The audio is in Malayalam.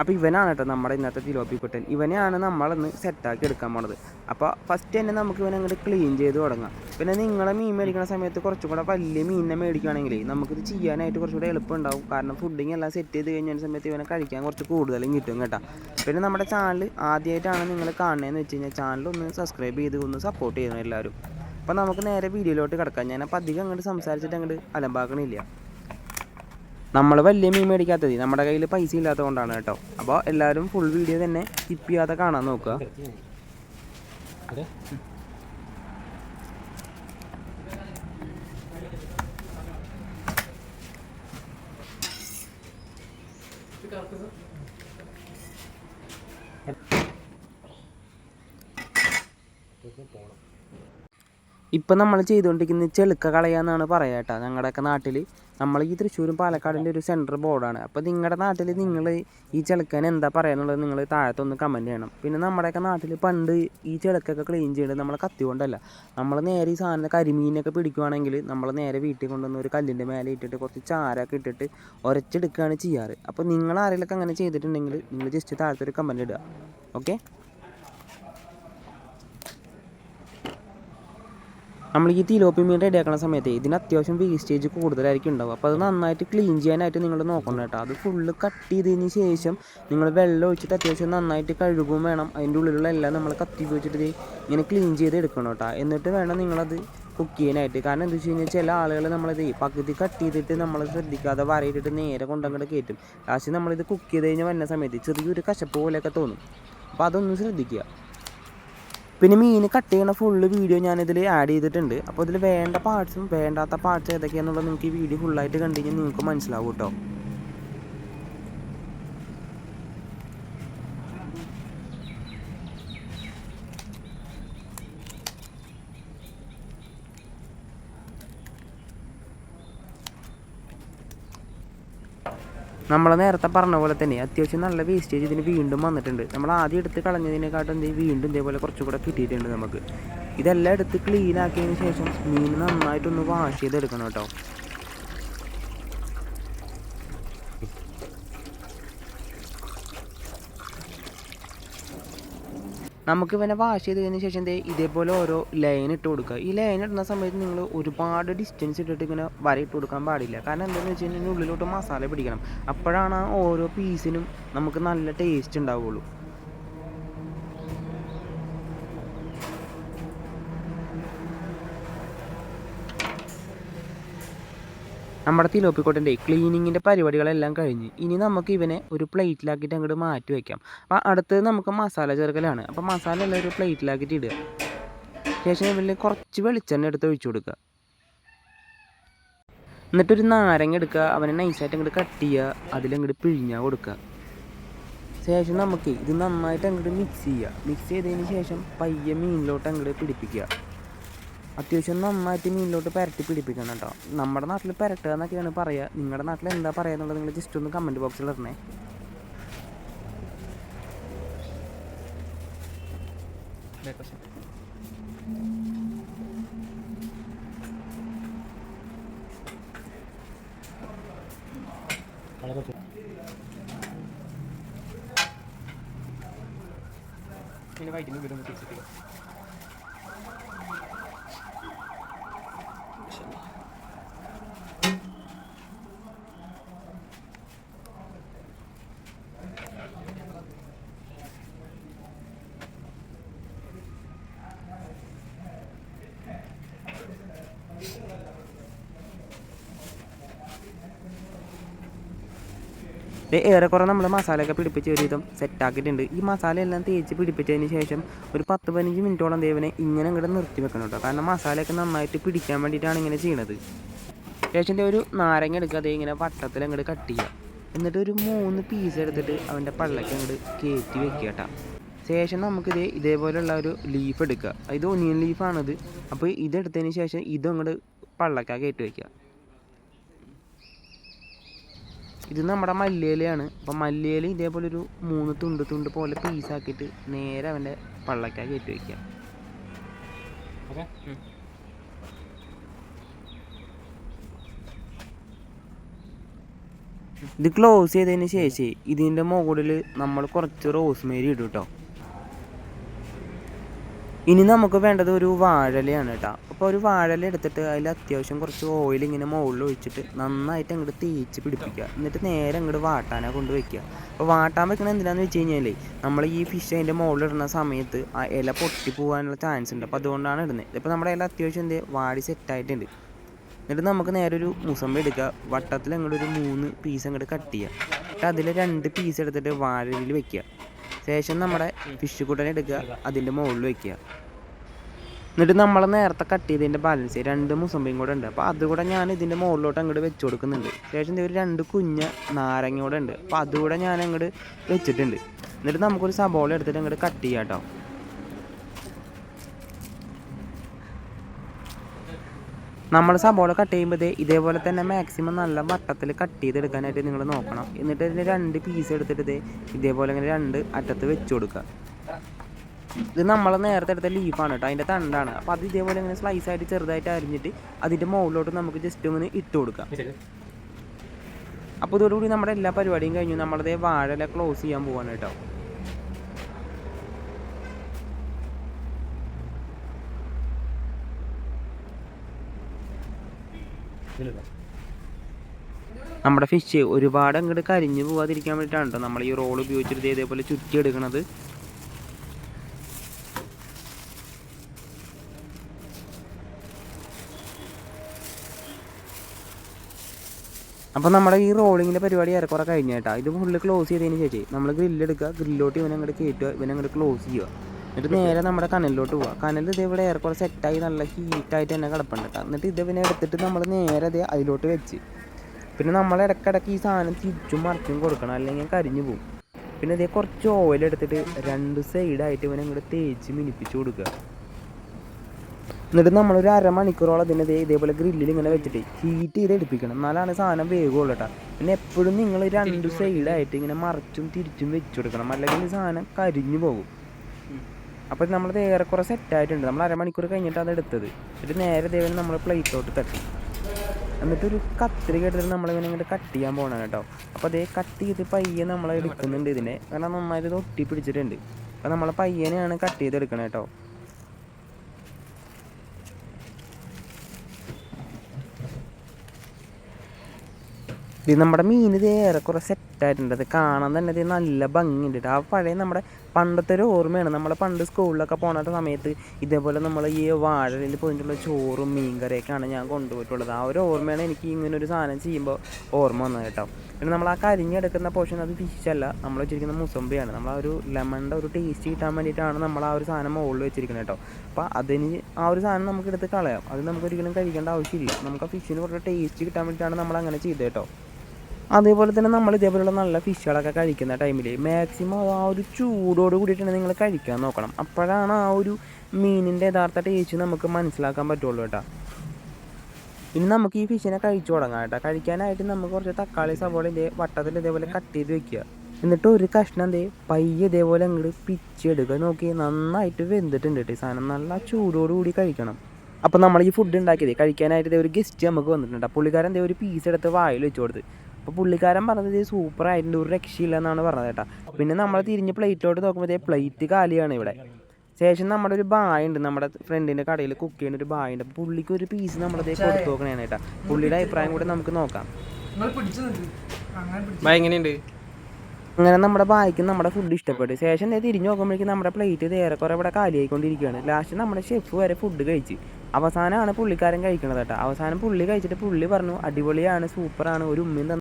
അപ്പോൾ ഇവനാണ് കേട്ടോ നമ്മുടെ ഇന്നത്തെ തിലോപ്പി കുട്ടൻ. ഇവനെയാണ് നമ്മളിന്ന് സെറ്റാക്കി എടുക്കാൻ പോണത്. അപ്പോൾ ഫസ്റ്റ് തന്നെ നമുക്ക് ഇവനെ അങ്ങോട്ട് ക്ലീൻ ചെയ്ത് തുടങ്ങാം. പിന്നെ നിങ്ങളെ മീൻ മേടിക്കുന്ന സമയത്ത് കുറച്ചും കൂടെ വലിയ മീനിനെ മേടിക്കുകയാണെങ്കിൽ നമുക്കിത് ചെയ്യാനായിട്ട് കുറച്ചുകൂടെ എളുപ്പമുണ്ടാവും. കാരണം ഫുഡിങ് എല്ലാം സെറ്റ് ചെയ്ത് കഴിഞ്ഞ സമയത്ത് ഇവനെ കഴിക്കാൻ കുറച്ച് കൂടുതലും കിട്ടും കേട്ടോ. പിന്നെ നമ്മുടെ ചാനൽ ആദ്യമായിട്ടാണ് നിങ്ങൾ കാണുന്നതെന്ന് വെച്ച് കഴിഞ്ഞാൽ ചാനൽ ഒന്ന് സബ്സ്ക്രൈബ് ചെയ്ത് ഒന്ന് സപ്പോർട്ട് ചെയ്യണം എല്ലാവരും. അപ്പോൾ നമുക്ക് നേരെ വീഡിയോയിലോട്ട് കിടക്കാം. ഞാൻ അപ്പോൾ അധികം അങ്ങോട്ട് സംസാരിച്ചിട്ട് അങ്ങോട്ട് അലമ്പാക്കണില്ല. നമ്മൾ വലിയ മീൻ മേടിക്കാത്തത് നമ്മുടെ കയ്യിൽ പൈസ ഇല്ലാത്തത് കൊണ്ടാണ് കേട്ടോ. അപ്പോൾ എല്ലാവരും ഫുൾ വീഡിയോ തന്നെ സ്കിപ്പ് ചെയ്യാതെ കാണാൻ നോക്കുക. ഇപ്പം നമ്മൾ ചെയ്തുകൊണ്ടിരിക്കുന്നത് ചെളുക്ക കളയാന്നാണ് പറയുക കേട്ടോ. ഞങ്ങളുടെയൊക്കെ നാട്ടിൽ നമ്മൾ ഈ തൃശ്ശൂരും പാലക്കാടിന്റെ ഒരു സെൻട്രൽ ബോർഡാണ് അപ്പോൾ നിങ്ങളുടെ നാട്ടിൽ നിങ്ങൾ ഈ ചെളുക്കന് എന്താ പറയാനുള്ളത് നിങ്ങൾ താഴത്തൊന്ന് കമന്റ് ചെയ്യണം. പിന്നെ നമ്മുടെയൊക്കെ നാട്ടിൽ പണ്ട് ഈ ചെളുക്കൊക്കെ ക്ലീൻ ചെയ്യേണ്ടത് നമ്മൾ കത്തി കൊണ്ടല്ല നമ്മൾ നേരെ ഈ സാധനം കരിമീനൊക്കെ പിടിക്കുവാണെങ്കിൽ നമ്മൾ നേരെ വീട്ടിൽ കൊണ്ടുവന്ന് ഒരു കല്ലിന്റെ മേലെ ഇട്ടിട്ട് കുറച്ച് ചാരമൊക്കെ ഇട്ടിട്ട് ഉരച്ചെടുക്കുകയാണ് ചെയ്യാറ്. അപ്പോൾ നിങ്ങൾ ആരെങ്കിലുമൊക്കെ അങ്ങനെ ചെയ്തിട്ടുണ്ടെങ്കിൽ നിങ്ങൾ ജസ്റ്റ് താഴത്തൊരു കമന്റ് ഇടുക. ഓക്കെ നമ്മൾ ഈ തിലോപ്പി മീൻ റെഡിയാക്കുന്ന സമയത്ത് ഇതിന് അത്യാവശ്യം വേസ്റ്റേജ് കൂടുതലായിരിക്കും ഉണ്ടാവും അപ്പോൾ അത് നന്നായിട്ട് ക്ലീൻ ചെയ്യാനായിട്ട് നിങ്ങൾ നോക്കണം കേട്ടോ. അത് ഫുള്ള് കട്ട് ചെയ്തതിന് ശേഷം നിങ്ങൾ വെള്ളം ഒഴിച്ചിട്ട് അത്യാവശ്യം നന്നായിട്ട് കഴുകും വേണം. അതിന്റെ ഉള്ളിലുള്ള എല്ലാം നമ്മൾ കത്തി ഉപയോഗിച്ചിട്ട് ഇങ്ങനെ ക്ലീൻ ചെയ്ത് എടുക്കണം കേട്ടോ. എന്നിട്ട് വേണം നിങ്ങളത് കുക്ക് ചെയ്യാനായിട്ട്. കാരണം എന്താ വെച്ച് കഴിഞ്ഞാൽ ചില ആളുകൾ നമ്മളിത് പകുതി കട്ട് ചെയ്തിട്ട് നമ്മൾ ശ്രദ്ധിക്കാതെ വരയിട്ടിട്ട് നേരെ കൊണ്ടങ്ങോട്ട് കയറ്റും. ലാസ്റ്റ് നമ്മളിത് കുക്ക് ചെയ്ത് കഴിഞ്ഞാൽ വരുന്ന സമയത്ത് ചെറിയൊരു കശപ്പ് പോലെയൊക്കെ തോന്നും. അപ്പോൾ അതൊന്ന് ശ്രദ്ധിക്കുക. പിന്നെ മീൻ കട്ട് ചെയ്യണ ഫുള്ള് വീഡിയോ ഞാനിതിൽ ആഡ് ചെയ്തിട്ടുണ്ട്. അപ്പോൾ ഇതിൽ വേണ്ട പാർട്സും വേണ്ടാത്ത പാർട്സ് ഏതൊക്കെയാണെന്നുള്ളത് നിങ്ങൾക്ക് ഈ വീഡിയോ ഫുള്ളായിട്ട് കണ്ടു കഴിഞ്ഞാൽ നിങ്ങൾക്ക് മനസ്സിലാവും കേട്ടോ നമ്മൾ നേരത്തെ പറഞ്ഞ പോലെ തന്നെ അത്യാവശ്യം നല്ല വേസ്റ്റേജ് ഇതിന് വീണ്ടും വന്നിട്ടുണ്ട്. നമ്മൾ ആദ്യം എടുത്ത് കളഞ്ഞതിനെക്കാട്ടും എന്ത് വീണ്ടും ഇതേപോലെ കുറച്ചുകൂടെ കിട്ടിയിട്ടുണ്ട് നമുക്ക്. ഇതെല്ലാം എടുത്ത് ക്ലീൻ ആക്കിയതിന് ശേഷം മീൻ നന്നായിട്ടൊന്ന് വാഷ് ചെയ്തെടുക്കണം കേട്ടോ. നമുക്ക് ഇവനെ വാഷ് ചെയ്തതിന് ശേഷം ദേ ഇതേപോലെ ഓരോ ലൈൻ ഇട്ട് കൊടുക്കുക. ഈ ലൈൻ ഇടുന്ന സമയത്ത് നിങ്ങൾ ഒരുപാട് ഡിസ്റ്റൻസ് ഇട്ടിട്ട് ഇങ്ങനെ വര ഇട്ട് കൊടുക്കാൻ പാടില്ല. കാരണം എന്താണെന്ന് വെച്ച് കഴിഞ്ഞാൽ ഉള്ളിലോട്ട് മസാല പിടിക്കണം. അപ്പോഴാണ് ഓരോ പീസിനും നമുക്ക് നല്ല ടേസ്റ്റ് ഉണ്ടാവുള്ളൂ. നമ്മുടെ തിലോപ്പിക്കോട്ടിന്റെ ക്ലീനിങ്ങിന്റെ പരിപാടികളെല്ലാം കഴിഞ്ഞ് ഇനി നമുക്ക് ഇവനെ ഒരു പ്ലേറ്റിലാക്കിയിട്ട് അങ്ങോട്ട് മാറ്റി വയ്ക്കാം അപ്പോൾ അടുത്തത് നമുക്ക് മസാല ചേർക്കലാണ്. അപ്പോൾ മസാല എല്ലാം ഒരു പ്ലേറ്റിലാക്കിയിട്ട് ഇടുക. ശേഷം ഇവനിൽ കുറച്ച് വെളിച്ചെണ്ണ എടുത്ത് ഒഴിച്ചു കൊടുക്കുക. എന്നിട്ടൊരു നാരങ്ങ എടുക്കുക. അവനെ നൈസായിട്ട് അങ്ങോട്ട് കട്ട് ചെയ്യുക. അതിലങ്ങോട്ട് പിഴിഞ്ഞാൽ കൊടുക്കുക. ശേഷം നമുക്ക് ഇത് നന്നായിട്ട് അങ്ങോട്ട് മിക്സ് ചെയ്യുക. മിക്സ് ചെയ്തതിന് ശേഷം പയ്യെ മീനിലോട്ട് അങ്ങോട്ട് പിടിപ്പിക്കുക. അത്യാവശ്യം നന്നായിട്ട് മീനിലോട്ട് പുരട്ടി പിടിപ്പിക്കണം കേട്ടോ. നമ്മുടെ നാട്ടിൽ പുരട്ടുക എന്നൊക്കെയാണ് പറയുക നിങ്ങളുടെ നാട്ടിൽ എന്താ പറയുക നിങ്ങൾ ജസ്റ്റ് ഒന്ന് കമന്റ് ബോക്സിൽ ഇടണേ. വൈകിട്ട് വീടും തിരിച്ചിട്ട് ഏറെക്കുറെ നമ്മൾ മസാലയൊക്കെ പിടിപ്പിച്ച് ഒരു വിധം സെറ്റാക്കിയിട്ടുണ്ട് ഈ മസാല എല്ലാം തേച്ച് പിടിപ്പിച്ചതിന് ശേഷം ഒരു പത്ത് പതിനഞ്ച് മിനിറ്റോളം ദേവനെ ഇങ്ങനെ ഇങ്ങോട്ട് നിർത്തി വെക്കണം കേട്ടോ. കാരണം മസാലയൊക്കെ നന്നായിട്ട് പിടിക്കാൻ വേണ്ടിയിട്ടാണ് ഇങ്ങനെ ചെയ്യണത്. ശേഷം ഒരു നാരങ്ങ എടുക്കുക. അതേ ഇങ്ങനെ വട്ടത്തിൽ അങ്ങോട്ട് കട്ട് ചെയ്യുക. എന്നിട്ട് ഒരു മൂന്ന് പീസ് എടുത്തിട്ട് അവന്റെ പള്ളക്ക് അങ്ങോട്ട് കയറ്റി വെക്കുക കേട്ടോ. ശേഷം നമുക്കിത് ഇതേപോലെയുള്ള ഒരു ലീഫ് എടുക്കുക. ഇത് ഒനിയൻ ലീഫാണിത് അപ്പോൾ ഇതെടുത്തതിന് ശേഷം ഇതും അങ്ങോട്ട് പള്ളക്ക കയറ്റി വയ്ക്കുക ഇത് നമ്മുടെ മല്ലിയിലയാണ്. അപ്പം മല്ലിയില ഇതേപോലെ ഒരു മൂന്ന് തുണ്ട് തുണ്ട് പോലെ പീസാക്കിയിട്ട് നേരെ അവന്റെ പള്ളക്ക കയറ്റി വയ്ക്കുക ഓക്കെ. ഇത് ക്ലോസ് ചെയ്തതിന് ശേഷം ഇതിന്റെ മുകളിൽ നമ്മൾ കുറച്ച് റോസ്മേരി ഇടും കേട്ടോ ഇനി നമുക്ക് വേണ്ടത് ഒരു വാഴലയാണ് കേട്ടോ. അപ്പോൾ ഒരു വാഴല എടുത്തിട്ട് അതിൽ അത്യാവശ്യം കുറച്ച് ഓയിൽ ഇങ്ങനെ മുകളിൽ ഒഴിച്ചിട്ട് നന്നായിട്ട് അങ്ങോട്ട് തേച്ച് പിടിപ്പിക്കുക. എന്നിട്ട് നേരെ അങ്ങോട്ട് വാട്ടാനാ കൊണ്ട് വെക്കുക. അപ്പോൾ വാട്ടാൻ വെക്കണത് എന്തിനാന്ന് വെച്ച് കഴിഞ്ഞാൽ നമ്മൾ ഈ ഫിഷ് അതിന്റെ മുകളിൽ ഇടുന്ന സമയത്ത് ആ ഇല പൊട്ടി പോകാനുള്ള ചാൻസ് ഉണ്ട്. അപ്പോൾ അതുകൊണ്ടാണ് ഇടുന്നത്. ഇപ്പോൾ നമ്മുടെ ഇല അത്യാവശ്യം എന്ത് വാടി സെറ്റായിട്ടുണ്ട് എന്നിട്ട് നമുക്ക് നേരെ ഒരു മുസമ്പ എടുക്കുക. വട്ടത്തിൽ അങ്ങോട്ട് ഒരു മൂന്ന് പീസ് അങ്ങോട്ട് കട്ട് ചെയ്യുക. എന്നിട്ട് അതിൽ രണ്ട് പീസ് എടുത്തിട്ട് വാഴയിൽ വെക്കുക. ശേഷം നമ്മുടെ ഫിഷ് കൂട്ടനെ എടുക്കുക. അതിന്റെ മുകളിൽ വെക്കുക. എന്നിട്ട് നമ്മൾ നേരത്തെ കട്ട് ചെയ്തതിന്റെ ബാലൻസ് രണ്ട് മുസമ്പയും കൂടെ ഉണ്ട്. അപ്പോൾ അതുകൂടെ ഞാൻ ഇതിന്റെ മുകളിലോട്ട് അങ്ങോട്ട് വെച്ച് കൊടുക്കുന്നുണ്ട്. ശേഷം ഇതിൽ രണ്ട് കുഞ്ഞ നാരങ്ങ കൂടെ ഉണ്ട്. അപ്പോൾ അതുകൂടെ ഞാൻ അങ്ങോട്ട് വെച്ചിട്ടുണ്ട്. എന്നിട്ട് നമുക്കൊരു സബോള എടുത്തിട്ട് അങ്ങോട്ട് കട്ട് ചെയ്യാം കേട്ടോ നമ്മൾ സബോള കട്ട് ചെയ്യുമ്പോൾ ഇതേപോലെ തന്നെ മാക്സിമം നല്ല വട്ടത്തിൽ കട്ട് ചെയ്തെടുക്കാനായിട്ട് നിങ്ങൾ നോക്കണം. എന്നിട്ട് ഇതിന് രണ്ട് പീസ് എടുത്തിട്ട് ഇതേപോലെ ഇങ്ങനെ രണ്ട് അറ്റത്ത് വെച്ച് കൊടുക്കുക. ഇത് നമ്മൾ നേരത്തെ എടുത്ത ലീഫാണ് കേട്ടോ അതിന്റെ തണ്ടാണ്. അപ്പോൾ അത് ഇതേപോലെ ഇങ്ങനെ സ്ലൈസ് ആയിട്ട് ചെറുതായിട്ട് അരിഞ്ഞിട്ട് അതിന്റെ മുകളിലോട്ട് നമുക്ക് ജസ്റ്റ് ഒന്ന് ഇട്ട് കൊടുക്കാം. അപ്പോൾ ഇതോടുകൂടി നമ്മുടെ എല്ലാ പരിപാടിയും കഴിഞ്ഞു. നമ്മളതേ വാഴല ക്ലോസ് ചെയ്യാൻ പോവാണ് കേട്ടോ നമ്മുടെ ഫിഷ് ഒരുപാട് അങ്ങോട്ട് കരിഞ്ഞു പോവാതിരിക്കാൻ വേണ്ടിയിട്ടാണ് നമ്മൾ ഈ റോൾ ഉപയോഗിച്ചിട്ട് ഇതേപോലെ ചുറ്റി എടുക്കുന്നത് അപ്പോൾ നമ്മുടെ ഈ റോളിങ്ങിന്റെ പരിപാടി ഏറെക്കുറെ കഴിഞ്ഞ കേട്ടോ. ഇത് ഫുള്ള് ക്ലോസ് ചെയ്തതിന് ശേഷം നമ്മൾ ഗ്രില്ലെടുക്കുക ഗ്രില്ലോട്ട് ഇവനങ്ങോട്ട് കയറ്റുക ഇവനങ്ങോട്ട് ക്ലോസ് ചെയ്യുക. എന്നിട്ട് നേരെ നമ്മുടെ കനലിലോട്ട് പോവുക കനൽ ഇത് ഇവിടെ ഏറെക്കുറെ സെറ്റായി നല്ല ഹീറ്റായിട്ട് തന്നെ കിടപ്പുണ്ട് കേട്ടോ എന്നിട്ട് ഇത് പിന്നെ എടുത്തിട്ട് നമ്മൾ നേരെ ദേ അതിലോട്ട് വെച്ച്. പിന്നെ നമ്മൾ ഇടയ്ക്കിടയ്ക്ക് ഈ സാധനം തിരിച്ചും മറിച്ചും കൊടുക്കണം. അല്ലെങ്കിൽ കരിഞ്ഞു പോകും പിന്നെ ഇതേ കുറച്ച് ഓയിൽ എടുത്തിട്ട് രണ്ട് സൈഡായിട്ട് ഇവനെ ഇങ്ങോട്ട് തേച്ച് മിനിപ്പിച്ച് കൊടുക്കുക എന്നിട്ട് നമ്മളൊരു അരമണിക്കൂറോളം അതിനെ ദേ ഇതേപോലെ ഗ്രില്ലിൽ ഇങ്ങനെ വെച്ചിട്ട് ഹീറ്റ് ചെയ്ത് എടുപ്പിക്കണം. എന്നാലാണ് സാധനം വേഗമുള്ള കേട്ടോ പിന്നെ എപ്പോഴും നിങ്ങൾ രണ്ട് സൈഡായിട്ട് ഇങ്ങനെ മറിച്ചും തിരിച്ചും വെച്ചു കൊടുക്കണം. അല്ലെങ്കിൽ സാധനം കരിഞ്ഞു പോകും. അപ്പോൾ നമ്മളത് ഏറെക്കുറെ സെറ്റായിട്ടുണ്ട് നമ്മൾ അരമണിക്കൂർ കഴിഞ്ഞിട്ട് അത് എടുത്തത്. എന്നിട്ട് നേരെ ദേവന് നമ്മൾ പ്ലേറ്റിലോട്ട് തട്ടി. എന്നിട്ടൊരു കത്തിരി കെട്ടിട്ട് നമ്മളിങ്ങനെ ഇങ്ങോട്ട് കട്ട് ചെയ്യാൻ പോകണം കേട്ടോ. അപ്പോൾ അതേ കട്ട് ചെയ്ത് പയ്യെ നമ്മൾ എടുക്കുന്നുണ്ട് ഇതിനെ. കാരണം നന്നായിട്ട് ഇത് ഒട്ടി പിടിച്ചിട്ടുണ്ട് അപ്പോൾ നമ്മൾ പയ്യനെയാണ് കട്ട് ചെയ്ത് എടുക്കണത് കേട്ടോ. ഇത് നമ്മുടെ മീൻ ഇത് ഏറെക്കുറെ സെറ്റായിട്ടുണ്ട് അത് കാണാൻ തന്നെ ഇത് നല്ല ഭംഗിയുണ്ട് ആ പഴയ നമ്മുടെ പണ്ടത്തെ ഒരു ഓർമ്മയാണ്. നമ്മൾ പണ്ട് സ്കൂളിലൊക്കെ പോണ സമയത്ത് ഇതേപോലെ നമ്മൾ ഈ വാഴയിൽ പോയിട്ടുള്ള ചോറും മീൻകറിയൊക്കെയാണ് ഞാൻ കൊണ്ടുപോയിട്ടുള്ളത്. ആ ഒരു ഓർമ്മയാണ് എനിക്ക് ഇങ്ങനെ ഒരു സാധനം ചെയ്യുമ്പോൾ ഓർമ്മ വന്നത് കേട്ടോ. പിന്നെ നമ്മൾ ആ കരിഞ്ഞെടുക്കുന്ന പോർഷൻ അത് ഫിഷല്ല നമ്മൾ വെച്ചിരിക്കുന്ന മുസമ്പിയാണ്. നമ്മൾ ആ ഒരു ലെമണിന്റെ ഒരു ടേസ്റ്റ് കിട്ടാൻ വേണ്ടിയിട്ടാണ് നമ്മൾ ആ ഒരു സാധനം മുകളിൽ വെച്ചിരിക്കുന്നത് കേട്ടോ. അപ്പോൾ അതിന് ആ ഒരു സാധനം നമുക്ക് എടുത്ത് കളയാം. അത് നമുക്ക് ഒരിക്കലും കഴിക്കേണ്ട ആവശ്യമില്ല. നമുക്ക് ആ ഫിഷിന് കുറച്ച് ടേസ്റ്റ് കിട്ടാൻ വേണ്ടിയിട്ടാണ് നമ്മൾ അങ്ങനെ ചെയ്തത് കേട്ടോ. അതേപോലെ തന്നെ നമ്മൾ ഇതേപോലെയുള്ള നല്ല ഫിഷുകളൊക്കെ കഴിക്കുന്ന ടൈമിൽ മാക്സിമം ആ ഒരു ചൂടോട് കൂടിയിട്ടാണ് നിങ്ങൾ കഴിക്കാൻ നോക്കണം. അപ്പോഴാണ് ആ ഒരു മീനിന്റെ യഥാർത്ഥ ടേസ്റ്റ് നമുക്ക് മനസ്സിലാക്കാൻ പറ്റുള്ളൂ കേട്ടോ. ഇനി നമുക്ക് ഈ ഫിഷിനെ കഴിച്ചു തുടങ്ങാം കേട്ടോ. കഴിക്കാനായിട്ട് നമുക്ക് കുറച്ച് തക്കാളി സവോള ഇതേ വട്ടത്തിൽ ഇതേപോലെ കട്ട് ചെയ്ത് വെക്കുക. എന്നിട്ട് ഒരു കഷ്ണം എന്തേ പയ്യ ഇതേപോലെ അങ്ങോട്ട് പിച്ചെടുക്കുക നോക്കി നന്നായിട്ട് വെന്തിട്ടുണ്ട് കേട്ടോ ഈ സാധനം. നല്ല ചൂടോട് കൂടി കഴിക്കണം. അപ്പോൾ നമ്മൾ ഈ ഫുഡ് ഉണ്ടാക്കിയത് കഴിക്കാനായിട്ട് ഒരു ഗസ്റ്റ് നമുക്ക് വന്നിട്ടുണ്ട് പുള്ളിക്കാരൻ എന്തേ ഒരു പീസ് എടുത്ത് വായിൽ വെച്ച് കൊടുത്ത്. അപ്പോൾ പുള്ളിക്കാരൻ പറഞ്ഞത് സൂപ്പർ ആയിട്ടുണ്ട് ഒരു രക്ഷയില്ല എന്നാണ് പറഞ്ഞത് കേട്ടോ. പിന്നെ നമ്മൾ തിരിഞ്ഞ് പ്ലേറ്റിലോട്ട് നോക്കുമ്പോൾ പ്ലേറ്റ് കാലിയാണ് ഇവിടെ. ശേഷം നമ്മുടെ ഒരു ബായ് ഉണ്ട്. നമ്മുടെ ഫ്രണ്ടിന്റെ കടയിൽ കുക്ക് ചെയ്യുന്ന ഒരു ബായ് ഉണ്ട്. പുള്ളിക്ക് ഒരു പീസ് നമ്മളതേ കൊടുത്തു നോക്കണേ കേട്ടോ. പുള്ളിയുടെ അഭിപ്രായം കൂടെ നമുക്ക് നോക്കാം. എങ്ങനെയുണ്ട്? അങ്ങനെ നമ്മുടെ ബായ്ക്ക് നമ്മുടെ ഫുഡ് ഇഷ്ടപ്പെട്ടു. ശേഷം നേരെ തിരിഞ്ഞു നോക്കുമ്പോഴേക്കും നമ്മുടെ പ്ലേറ്റ് ഏറെക്കുറെ ഇവിടെ കാലിയായിക്കൊണ്ടിരിക്കുകയാണ്. ലാസ്റ്റ് നമ്മുടെ ഷെഫ് വരെ ഫുഡ് കഴിച്ച്. അവസാനമാണ് പുള്ളിക്കാരൻ കഴിക്കണത് കേട്ടോ. അവസാനം പുള്ളി കഴിച്ചിട്ട് പുള്ളി പറഞ്ഞു അടിപൊളിയാണ് സൂപ്പറാണ് ഒരു ഉമ്മയും തന്നു